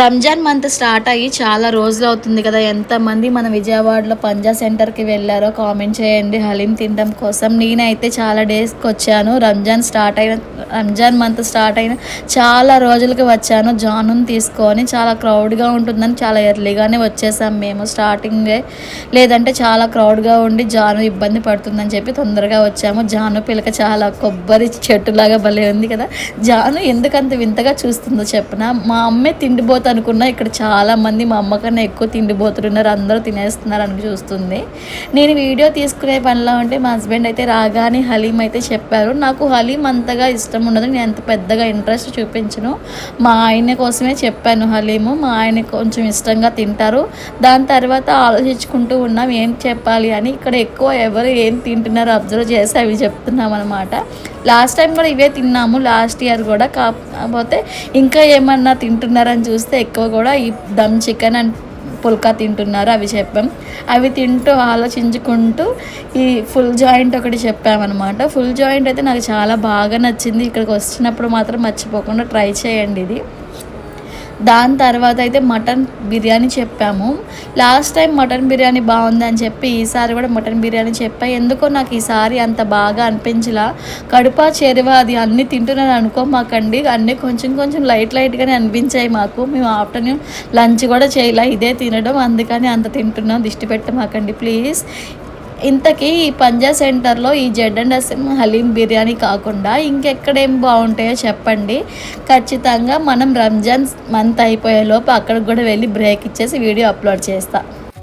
Ramzan month start అయ్యి చాలా రోజులు అవుతుంది కదా. ఎంతమంది మన విజయవాడలో పంజా సెంటర్కి వెళ్ళారో కామెంట్ చేయండి. హలీం తినడం కోసం నేనైతే చాలా డేస్కి వచ్చాను. రంజాన్ స్టార్ట్ అయిన రంజాన్ మంత్ స్టార్ట్ అయిన చాలా రోజులకి వచ్చాను. జానుని తీసుకొని చాలా క్రౌడ్గా ఉంటుందని చాలా ఎర్లీగానే వచ్చేసాం మేము. స్టార్టింగే లేదంటే చాలా క్రౌడ్గా ఉండి జాను ఇబ్బంది పడుతుందని చెప్పి తొందరగా వచ్చాము. జాను పిలక చాలా కొబ్బరి చెట్టులాగా భలే ఉంది కదా. జాను ఎందుకంత వింతగా చూస్తుందో చెప్పిన? మా అమ్మే తిండిపోతు అనుకున్నా ఇక్కడ చాలా మంది మా అమ్మ కన్నా ఎక్కువ తిండిపోతున్నారు. అందరూ తినేస్తున్నారు అని చూస్తుంది. నేను వీడియో తీసుకునే పనిలో ఉంటే మా హస్బెండ్ అయితే రాగానే హలీం అయితే చెప్పారు. నాకు హలీం అంతగా ఇష్టం ఉండదు. నేను అంత పెద్దగా ఇంట్రెస్ట్ చూపించను. మా ఆయన కోసమే చెప్పాను హలీము. మా ఆయన కొంచెం ఇష్టంగా తింటారు. దాని తర్వాత ఆలోచించుకుంటూ ఉన్నాం ఏం చెప్పాలి అని. ఇక్కడ ఎక్కువ ఎవరు ఏం తింటున్నారో అబ్జర్వ్ చేసి అవి చెప్తున్నాం అనమాట లాస్ట్ టైం కూడా ఇవే తిన్నాము. లాస్ట్ ఇయర్ కూడా. కాకపోతే ఇంకా ఏమన్నా తింటున్నారని చూస్తే ఎక్కువ కూడా ఈ దమ్ చికెన్ అండ్ పుల్కా తింటున్నారు అవి చెప్పాం. అవి తింటూ ఆలోచించుకుంటూ ఈ ఫుల్ జాయింట్ ఒకటి చెప్పామన్నమాట. ఫుల్ జాయింట్ అయితే నాకు చాలా బాగా నచ్చింది. ఇక్కడికి వచ్చినప్పుడు మాత్రం మర్చిపోకుండా ట్రై చేయండి ఇది. దాని తర్వాత అయితే మటన్ బిర్యానీ చెప్పాము. లాస్ట్ టైం మటన్ బిర్యానీ బాగుందని చెప్పి ఈసారి కూడా మటన్ బిర్యానీ చెప్పా. ఎందుకో నాకు ఈసారి అంత బాగా అనిపించలా. కడుపా చెరువ అది అన్నీ తింటున్నాను అనుకో మాకండి. అన్నీ కొంచెం కొంచెం లైట్ లైట్గానే అనిపించాయి మాకు. మేము ఆఫ్టర్నూన్ లంచ్ కూడా చేయలే. ఇదే తినడం అందుకని అంత తింటున్నాం. దిష్టి పెట్టమాకండి ప్లీజ్. ఇంతకీ ఈ పంజా సెంటర్లో ఈ Z and S M haleem కాకుండా ఇంకెక్కడేం బాగుంటాయో చెప్పండి. ఖచ్చితంగా మనం రంజాన్ మంత్ అయిపోయేలోపు అక్కడికి కూడా వెళ్ళి బ్రేక్ ఇచ్చేసి వీడియో అప్లోడ్ చేస్తాను